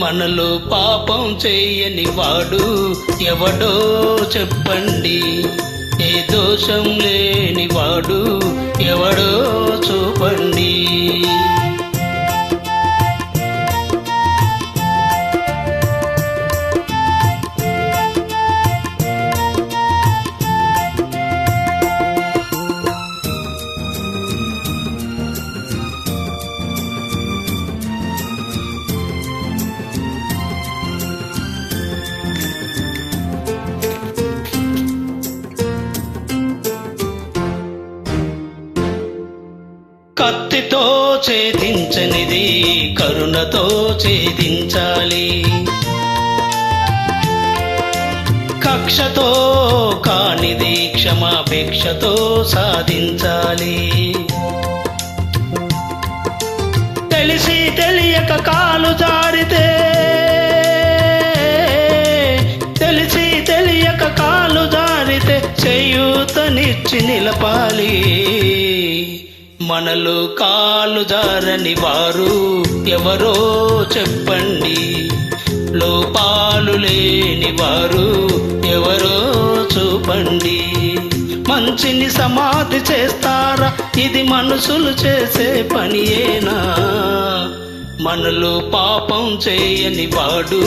మనలో పాపం చేయని వాడు ఎవడో చెప్పండి. ఏ దోషం లేని వాడు ఎవడో కత్తితో ఛేదించనిది కరుణతో ఛేదించాలి. కక్షతో కానిది క్షమాపేక్షతో సాధించాలి. తెలిసి తెలియక కాలు జారితే తెలిసి తెలియక కాలు జారితే చేయూతనిచ్చి నిలపాలి. మనలో కాలు జారని వారు ఎవరో చెప్పండి. లోపాలు లేని వారు ఎవరో చూపండి. మంచిని సమాధి చేస్తారా? ఇది మనుషులు చేసే పనియేనా? మనలో పాపం చేయని వాడు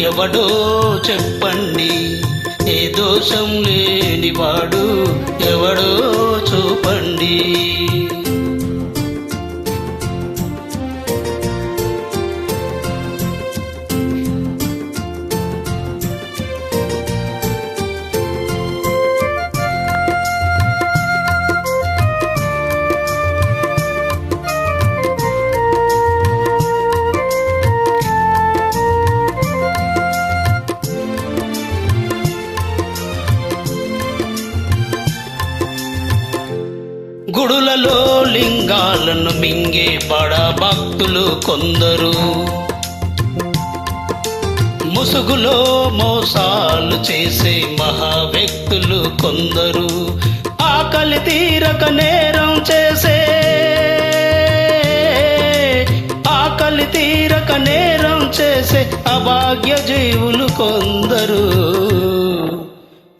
ఎవడో చెప్పండి. ఏ దోషం లేని వాడు ఎవడో చూపండి. గుడులలో లింగాలను మింగే బడ భక్తులు కొందరు. ముసుగులో మోసాలు చేసే మహా వ్యక్తులు కొందరు. ఆకలి తీరక నేరం చేసే ఆకలి తీరక నేరం చేసే అభాగ్య జీవులు కొందరు.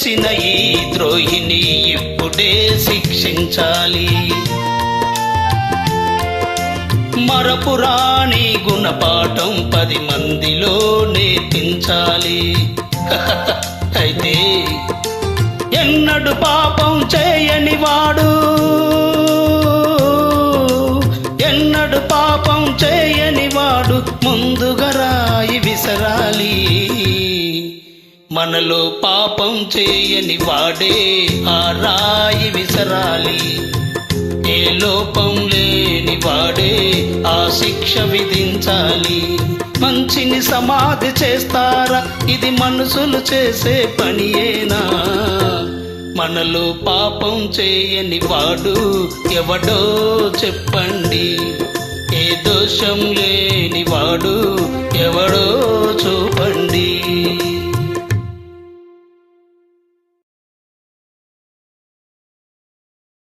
చేసిన ఈ ద్రోహిని ఇప్పుడే శిక్షించాలి. మరపురాణి గుణపాఠం పది మందిలో నేర్పించాలి. అయితే ఎన్నడు పాపం చేయని వాడు. ఎన్నడు పాపం చేయని వాడు. ముందుగా రాయి విసరాలి. మనలో పాపం చేయని వాడే ఆ రాయి విసరాలి. ఏ లోపం లేని వాడే ఆ శిక్ష విధించాలి. మంచిని సమాధి చేస్తారా? ఇది మనుషులు చేసే పనియేనా? మనలో పాపం చేయని వాడు ఎవడో చెప్పండి. ఏ దోషం లే